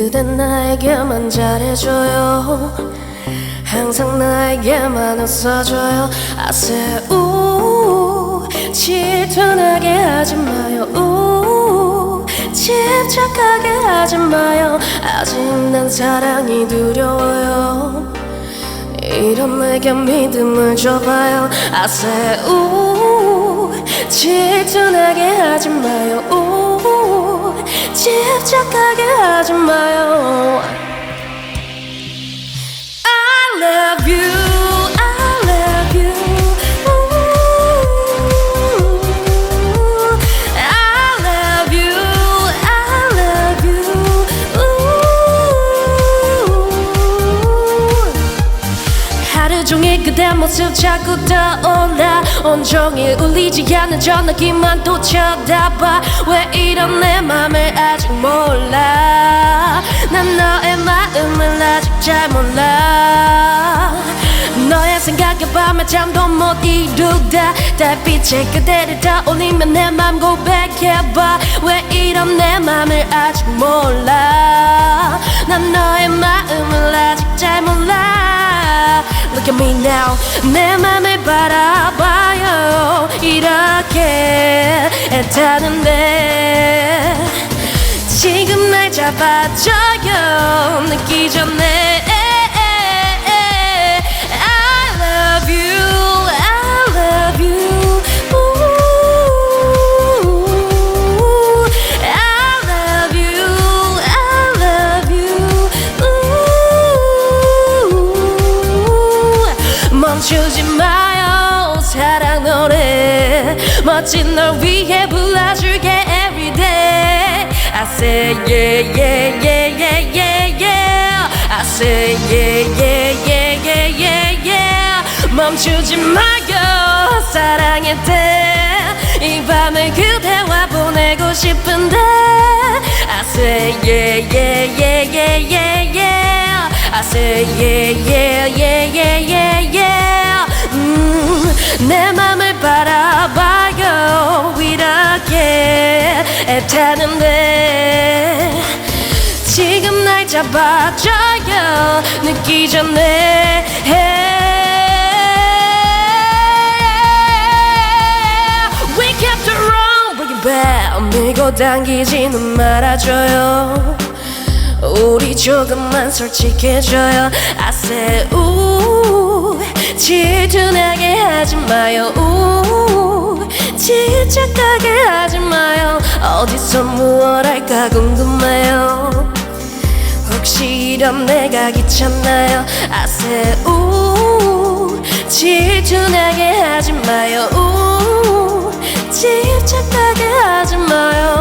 그댄 나에게만 잘해줘요. 항상 나에게만 웃어줘요. 우 질투나게 하지 마요. 우 집착하게 하지 마요. 아직 난 사랑이 두려워요. 이런 내게 믿음을 줘봐요. 우 질투나게 하지 마요. 우 집착하게 하지 마요 그대 모습 자꾸 떠올라. 온종일 울리지 않는 전화기만 또 쳐다봐. 왜 이런 내 맘을 아직 몰라. 난 너의 마음을 아직 잘 몰라. 너의 생각에 밤에 잠도 못 이루다. 달빛에 그대를 떠올리면 내 맘 고백해봐. 왜 이런 내 맘을 아직 몰라. 난 너의 마음을 아직 잘 몰라 Look at me now. 내 맘을 바라봐요. 이렇게 애타는데 지금 날 잡아줘요. 늦기 전에 멈추지 마요 사랑 노래 멋진 널 위해 불러줄게 everyday I say yeah yeah yeah yeah yeah yeah I say yeah yeah yeah yeah yeah yeah 멈추지 마요 사랑의 때이 밤을 그대와 보내고 싶은데 I say yeah yeah yeah yeah yeah yeah I say yeah yeah yeah yeah yeah yeah 음, 내 맘을 바라봐요. 이렇게 애타는데 지금 날 잡아줘요. 늦기 전에 We kept it wrong, it back 밀고 당기지는 말아줘요. 우리 조금만 솔직해져요. I say 우 질투나게 하지 마요. 우 집착하게 하지 마요. 어디서 무얼 할까 궁금해요. 혹시 이런 내가 귀찮나요? say 우 질투나게 하지 마요. 우 집착하게 하지 마요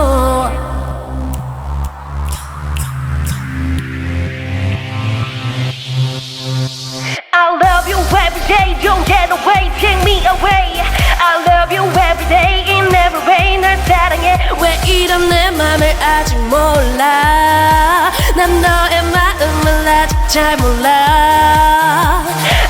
away. I love you every day, in every way, 널 사랑해. 왜 이런 내 맘을 아직 몰라 난 너의 마음을 아직 잘 몰라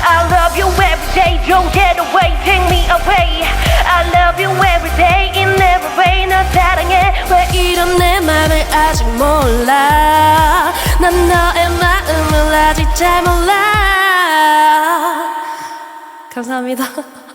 I love you every day, don't get away, take me away. I love you every day, in every way, 널 사랑해. 왜 이런 내 맘을 아직 몰라 난 너의 마음을 아직 잘 몰라 감사합니다